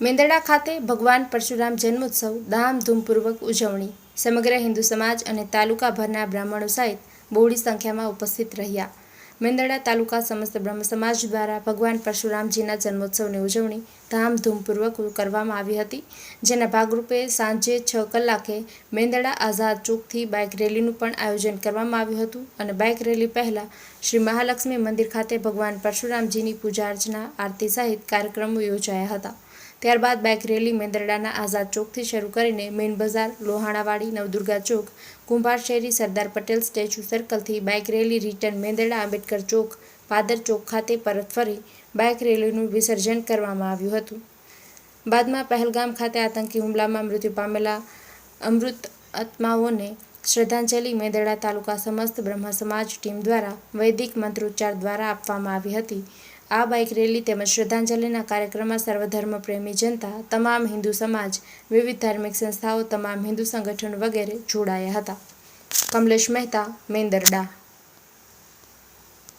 મેંદરડા ખાતે ભગવાન પરશુરામ જન્મોત્સવ ધામધૂમપૂર્વક ઉજવણી. સમગ્ર હિન્દુ સમાજ અને તાલુકાભરના બ્રાહ્મણો સહિત બહોળી સંખ્યામાં ઉપસ્થિત રહ્યા. મેંદરડા તાલુકા સમસ્ત બ્રહ્મ સમાજ દ્વારા ભગવાન પરશુરામજીના જન્મોત્સવની ઉજવણી ધામધૂમપૂર્વક કરવામાં આવી હતી. જેના ભાગરૂપે સાંજે છ કલાકે મેંદરડા આઝાદ ચોકથી બાઇક રેલીનું પણ આયોજન કરવામાં આવ્યું હતું અને બાઇક રેલી પહેલાં શ્રી મહાલક્ષ્મી મંદિર ખાતે ભગવાન પરશુરામજીની પૂજા અર્ચના, આરતી સહિત કાર્યક્રમો યોજાયા હતા. ત્યારબાદ બાઇક રેલી મેંદરડાના આઝાદ ચોકથી શરૂ કરીને મેઇન બજાર, લોહાણાવાડી, નવદુર્ગા ચોક, કુંભાર શેરી, Sardar Patel statue સર્કલથી bike rally return Mendarda Ambedkar ચોક, પાદર ચોક ખાતે પરત ફરી બાઇક રેલીનું વિસર્જન કરવામાં આવ્યું હતું. બાદમાં પહેલગામ ખાતે આતંકી હુમલામાં મૃત્યુ પામેલા અમૃત આત્માઓને શ્રદ્ધાંજલિ મેંદરડા તાલુકા સમસ્ત બ્રહ્મ સમાજ ટીમ દ્વારા વૈદિક મંત્રોચ્ચાર દ્વારા આપવામાં આવી હતી. આ બાઇક રેલી તેમજ શ્રદ્ધાંજલિના કાર્યક્રમમાં સર્વધર્મ પ્રેમી જનતા, તમામ હિન્દુ સમાજ, વિવિધ ધાર્મિક સંસ્થાઓ, તમામ હિન્દુ સંગઠન વગેરે જોડાયા હતા. કમલેશ મહેતા, મેંદરડા.